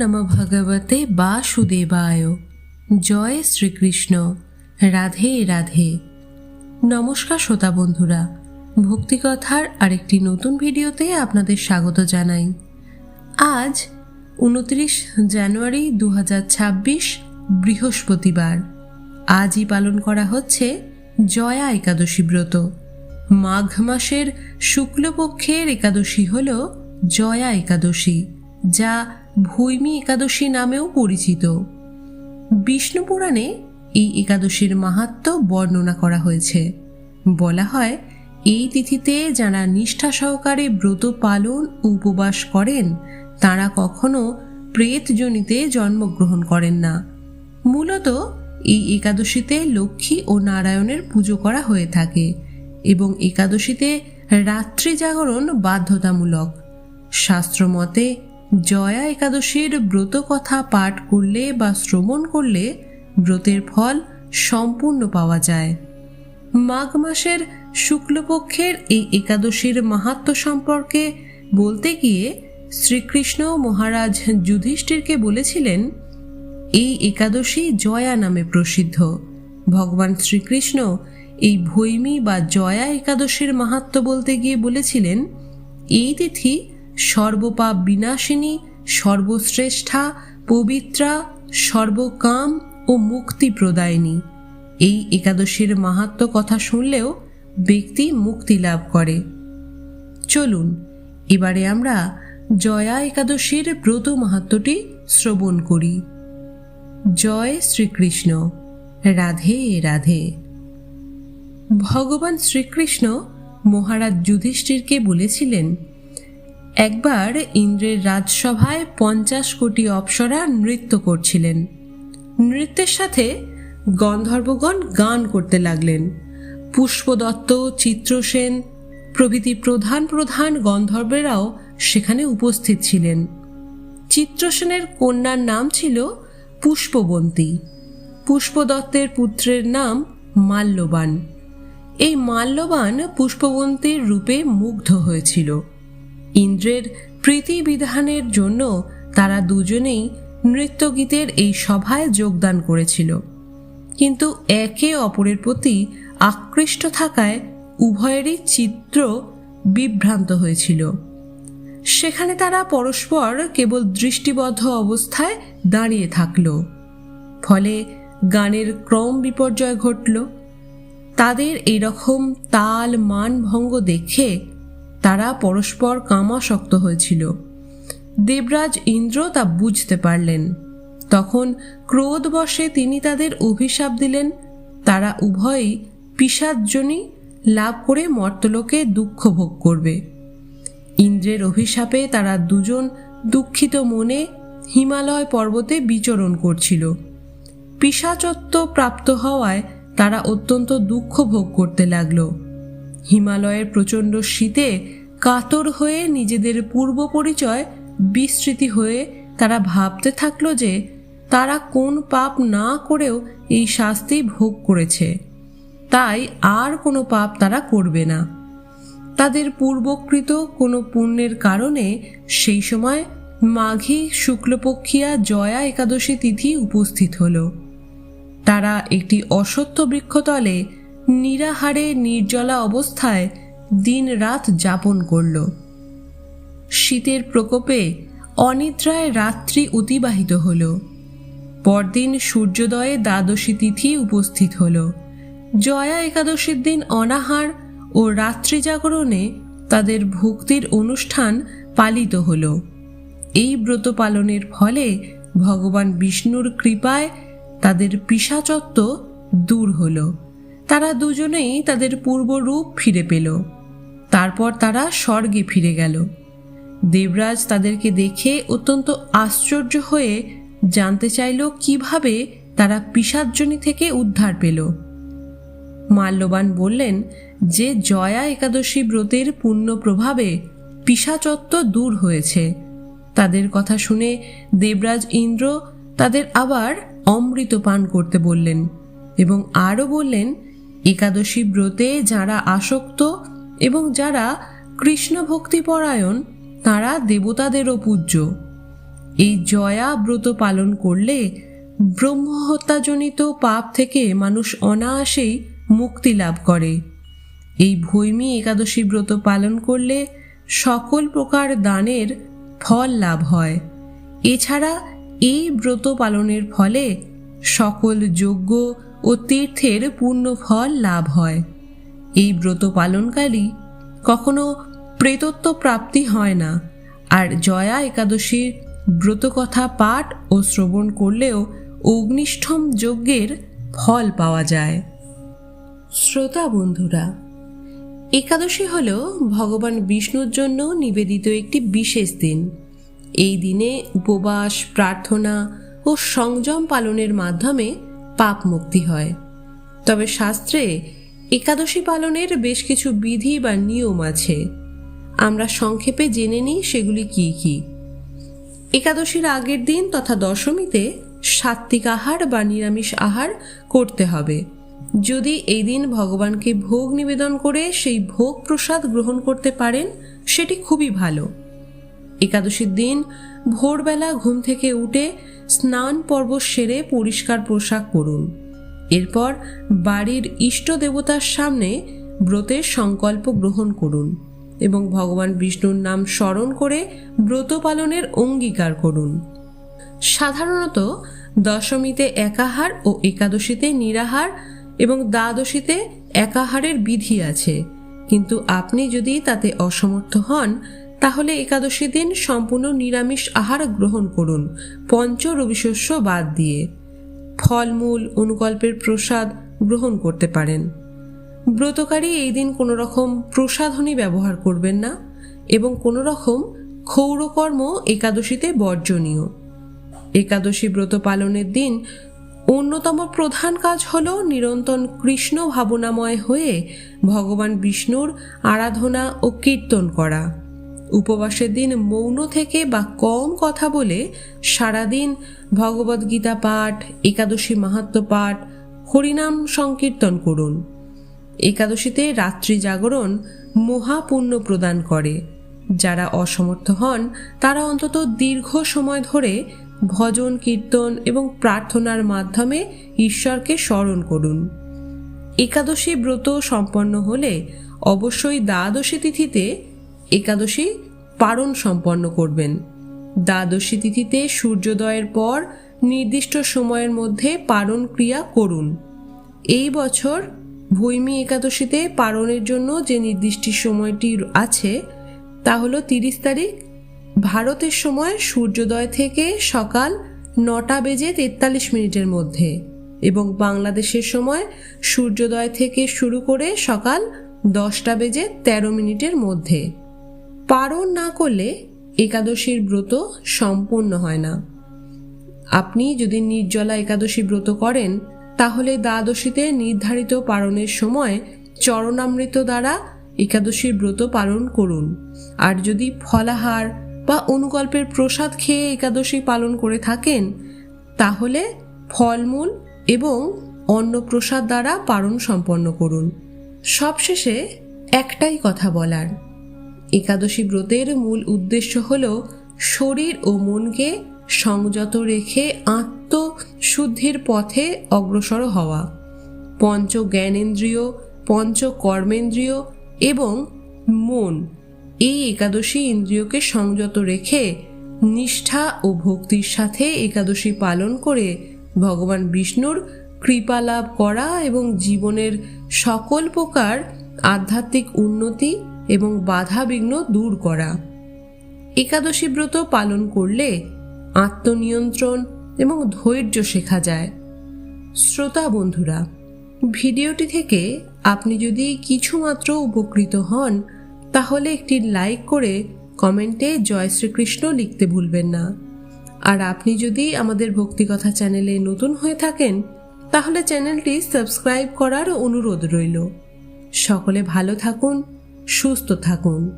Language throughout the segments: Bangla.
নম ভগবতে বাসুদেবায় জয় শ্রীকৃষ্ণ রাধে রাধে নমস্কার শ্রোতা বন্ধুরা। ভক্তিকথার আরেকটি নতুন ভিডিওতে আপনাদের স্বাগত জানাই। আজ উনত্রিশ জানুয়ারি দু হাজার ছাব্বিশ বৃহস্পতিবার। আজই পালন করা হচ্ছে জয়া একাদশী ব্রত। মাঘ মাসের শুক্লপক্ষের একাদশী হল জয়া একাদশী, যা ভৈমী একাদশী নামেও পরিচিত। বিষ্ণু পুরাণে এই একাদশীর মাহাত্ম বর্ণনা করা হয়েছে। বলা হয়, এই তিথিতে যারা নিষ্ঠা সহকারে ব্রত পালন, উপবাস করেন, তারা কখনো প্রেতজনিতে জন্মগ্রহণ করেন না। মূলত এই একাদশীতে লক্ষ্মী ও নারায়ণের পুজো করা হয়ে থাকে এবং একাদশীতে রাত্রি জাগরণ বাধ্যতামূলক। শাস্ত্রমতে জয়া একাদশীর ব্রত কথা পাঠ করলে বা শ্রবণ করলে ব্রতের ফল সম্পূর্ণ পাওয়া যায়। মাঘ মাসের শুক্লপক্ষের এই একাদশীর মাহাত্ম সম্পর্কে বলতে গিয়ে শ্রীকৃষ্ণ মহারাজ যুধিষ্ঠিরকে বলেছিলেন, এই একাদশী জয়া নামে প্রসিদ্ধ। ভগবান শ্রীকৃষ্ণ এই ভৈমী বা জয়া একাদশীর মাহাত্ম বলতে গিয়ে বলেছিলেন, এই তিথি সর্বপাপ বিনাশিনী, সর্বশ্রেষ্ঠা, পবিত্রা, সর্বকাম ও মুক্তি প্রদায়িনী এই একাদশীর মাহাত্ম কথা শুনলেও ব্যক্তি মুক্তি লাভ করে। চলুন, এবারে আমরা জয়া একাদশীর ব্রত মাহাত্মটি শ্রবণ করি। জয় শ্রীকৃষ্ণ। রাধে রাধে। ভগবান শ্রীকৃষ্ণ মহারাজ যুধিষ্ঠিরকে বলেছিলেন একবার ইন্দ্রের রাজসভায় পঞ্চাশ কোটি অপ্সরা নৃত্য করছিলেন। নৃত্যের সাথে গন্ধর্বগণ গান করতে লাগলেন। পুষ্পদত্ত, চিত্রসেন, প্রভৃতি প্রধান প্রধান গন্ধর্বেরাও সেখানে উপস্থিত ছিলেন। চিত্রসেনের কন্যার নাম ছিল পুষ্পবন্তী। পুষ্পদত্তের পুত্রের নাম মাল্যবান। এই মাল্যবান পুষ্পবন্তীর রূপে মুগ্ধ হয়েছিল। ইন্দ্রের প্রীতি বিধানের জন্য তারা দুজনেই নৃত্যগীতের এই সভায় যোগদান করেছিল। কিন্তু একে অপরের প্রতি আকৃষ্ট থাকায় উভয়েরই চিত্র বিভ্রান্ত হয়েছিল। সেখানে তারা পরস্পর কেবল দৃষ্টিবদ্ধ অবস্থায় দাঁড়িয়ে থাকল। ফলে গানের ক্রম বিপর্যয় ঘটল। তাদের এইরকম তাল মান ভঙ্গ দেখে তারা পরস্পর কামাসক্ত হয়েছিল। দেবরাজ ইন্দ্র তা বুঝতে পারলেন। তখন ক্রোধবশে তিনি তাদের অভিশাপ দিলেন। তারা উভয়ই পিসাদজনী লাভ করে মর্তলোকে দুঃখ ভোগ করবে। ইন্দ্রের অভিশাপে তারা দুজন দুঃখিত মনে হিমালয় পর্বতে বিচরণ করছিল। পিসাচত্ব প্রাপ্ত হওয়ায় তারা অত্যন্ত দুঃখ ভোগ করতে লাগল। হিমালয়ের প্রচণ্ড শীতে কাতর হয়ে নিজেদের পূর্ব পরিচয় বিস্মৃতি হয়ে তারা ভাবতে থাকল যে তারা কোন পাপ না করেও এই শাস্তি ভোগ করেছে। তাই আর কোনো পাপ তারা করবে না। তাদের পূর্বকৃত কোনো পুণ্যের কারণে সেই সময় মাঘী শুক্লপক্ষিয়া জয়া একাদশী তিথি উপস্থিত হল। তারা একটি অসত্য বৃক্ষতলে নিরাহারে নির্জলা অবস্থায় দিন রাত যাপন করল। শীতের প্রকোপে অনিদ্রায় রাত্রি অতিবাহিত হল। পরদিন সূর্যোদয়ে দ্বাদশী তিথি উপস্থিত হল। জয়া একাদশীর দিন অনাহার ও রাত্রি জাগরণে তাদের ভক্তির অনুষ্ঠান পালিত হল। এই ব্রত পালনের ফলে ভগবান বিষ্ণুর কৃপায় তাদের পিসাচত্ব দূর হল। তারা দুজনেই তাদের পূর্বরূপ ফিরে পেল। তারপর তারা স্বর্গে ফিরে গেল। দেবরাজ তাদেরকে দেখে অত্যন্ত আশ্চর্য হয়ে জানতে চাইল কীভাবে তারা পিসার্জনী থেকে উদ্ধার পেল। মাল্যবান বললেন যে জয়া একাদশী ব্রতের পূর্ণ প্রভাবে পিসাচত্ব দূর হয়েছে। তাদের কথা শুনে দেবরাজ ইন্দ্র তাদের আবার অমৃত পান করতে বললেন এবং আরও বললেন একাদশী ব্রতে যারা আসক্ত এবং যারা কৃষ্ণ ভক্তিপরায়ণ তারা দেবতাদেরও পূজ্য। এই জয়া ব্রত পালন করলে ব্রহ্মহত্যাজনিত পাপ থেকে মানুষ অনায়াসেই মুক্তি লাভ করে। এই ভৈমী একাদশী ব্রত পালন করলে সকল প্রকার দানের ফল লাভ হয়। এছাড়া এই ব্রত পালনের ফলে সকল যজ্ঞ ও তীর্থের পূর্ণ ফল লাভ হয়। এই ব্রত পালনকারী কখনো প্রেতত্ব প্রাপ্তি হয় না আর জয়া একাদশীর ব্রতকথা পাঠ ও শ্রবণ করলেও অগ্নিষ্ঠম যজ্ঞের ফল পাওয়া যায়। শ্রোতা বন্ধুরা, একাদশী হল ভগবান বিষ্ণুর জন্য নিবেদিত একটি বিশেষ দিন। এই দিনে উপবাস, প্রার্থনা ও সংযম পালনের মাধ্যমে পাপ মুক্তি হয়। তবে শাস্ত্রে একাদশী পালনের বেশ কিছু বিধি বা নিয়ম আছে। আমরা সংক্ষেপে জেনে নিই সেগুলি কি কি। একাদশীর আগের দিন তথা দশমীতে সাত্বিক আহার বা নিরামিষ আহার করতে হবে। যদি এই দিন ভগবানকে ভোগ নিবেদন করে সেই ভোগ প্রসাদ গ্রহণ করতে পারেন, সেটি খুবই ভালো। একাদশীর দিন ভোরবেলা ঘুম থেকে উঠে স্নান পর্ব সেরে পরিষ্কার পোশাক পরুন। এরপর বাড়ির ইষ্ট দেবতার সামনে ব্রতের সংকল্প গ্রহণ করুন এবং ভগবান বিষ্ণুর নাম স্মরণ করে ব্রত পালনের অঙ্গীকার করুন। সাধারণত দশমীতে একাহার ও একাদশীতে নিরাহার এবং দ্বাদশীতে একাহারের বিধি আছে। কিন্তু আপনি যদি তাতে অসমর্থ হন তাহলে একাদশী দিন সম্পূর্ণ নিরামিষ আহার গ্রহণ করুন। পঞ্চ রবিশস্য বাদ দিয়ে ফলমূল, অনুকল্পের প্রসাদ গ্রহণ করতে পারেন। ব্রতকারী এই দিন কোনো রকম প্রসাধনী ব্যবহার করবেন না এবং কোনো রকম ক্ষৌরকর্ম একাদশীতে বর্জনীয়। একাদশী ব্রত পালনের দিন অন্যতম প্রধান কাজ হল নিরন্তর কৃষ্ণ ভাবনাময় হয়ে ভগবান বিষ্ণুর আরাধনা ও কীর্তন করা। উপবাসের দিন মৌন থেকে বা কম কথা বলে সারাদিন ভগবদ্গীতা পাঠ, একাদশী মাহাত্ম পাঠ, হরিনাম সংকীর্তন করুন। একাদশীতে রাত্রি জাগরণ মহাপুণ্য প্রদান করে। যারা অসমর্থ হন, তারা অন্তত দীর্ঘ সময় ধরে ভজন, কীর্তন এবং প্রার্থনার মাধ্যমে ঈশ্বরকে স্মরণ করুন। একাদশী ব্রত সম্পন্ন হলে অবশ্যই দ্বাদশী তিথিতে একাদশী পারণ সম্পন্ন করবেন। দ্বাদশী তিথিতে সূর্যোদয়ের পর নির্দিষ্ট সময়ের মধ্যে পারণ ক্রিয়া করুন। এই বছর ভৈমী একাদশীতে পারণের জন্য যে নির্দিষ্ট সময়টি আছে, তা হলো তিরিশ তারিখ। ভারতের সময় সূর্যোদয় থেকে সকাল নটা বেজে তেতাল্লিশ মিনিটের মধ্যে এবং বাংলাদেশের সময় সূর্যোদয় থেকে শুরু করে সকাল দশটা বেজে তেরো মিনিটের মধ্যে। পারণ না করলে একাদশীর ব্রত সম্পূর্ণ হয় না। আপনি যদি নির্জলা একাদশী ব্রত করেন, তাহলে দ্বাদশীতে নির্ধারিত পালনের সময় চরণামৃত দ্বারা একাদশীর ব্রত পালন করুন। আর যদি ফলাহার বা অনুকল্পের প্রসাদ খেয়ে একাদশী পালন করে থাকেন, তাহলে ফলমূল এবং অন্ন প্রসাদ দ্বারা পালন সম্পন্ন করুন। সবশেষে একটাই কথা বলার। একাদশী ব্রতের মূল উদ্দেশ্য হল শরীর ও মনকে সংযত রেখে আত্মশুদ্ধির পথে অগ্রসর হওয়া। পঞ্চ জ্ঞানেন্দ্রিয় পঞ্চ কর্মেন্দ্রিয় এবং মন এই একাদশী ইন্দ্রিয়কে সংযত রেখে নিষ্ঠা ও ভক্তির সাথে একাদশী পালন করে ভগবান বিষ্ণুর কৃপা লাভ করা এবং জীবনের সকল প্রকার আধ্যাত্মিক উন্নতি এবং বাধা বিঘ্ন দূর করা। একাদশী ব্রত পালন করলে আত্মনিয়ন্ত্রণ এবং ধৈর্য শেখা যায়। শ্রোতা বন্ধুরা, ভিডিওটি থেকে আপনি যদি কিছুমাত্র উপকৃত হন, তাহলে একটি লাইক করে কমেন্টে জয় শ্রীকৃষ্ণ লিখতে ভুলবেন না। আর আপনি যদি আমাদের ভক্তিকথা চ্যানেলে নতুন হয়ে থাকেন, তাহলে চ্যানেলটি সাবস্ক্রাইব করার অনুরোধ রইল। সকলে ভালো থাকুন সুস্থ থাকুন।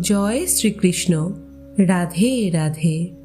জয় শ্রীকৃষ্ণ। রাধে রাধে।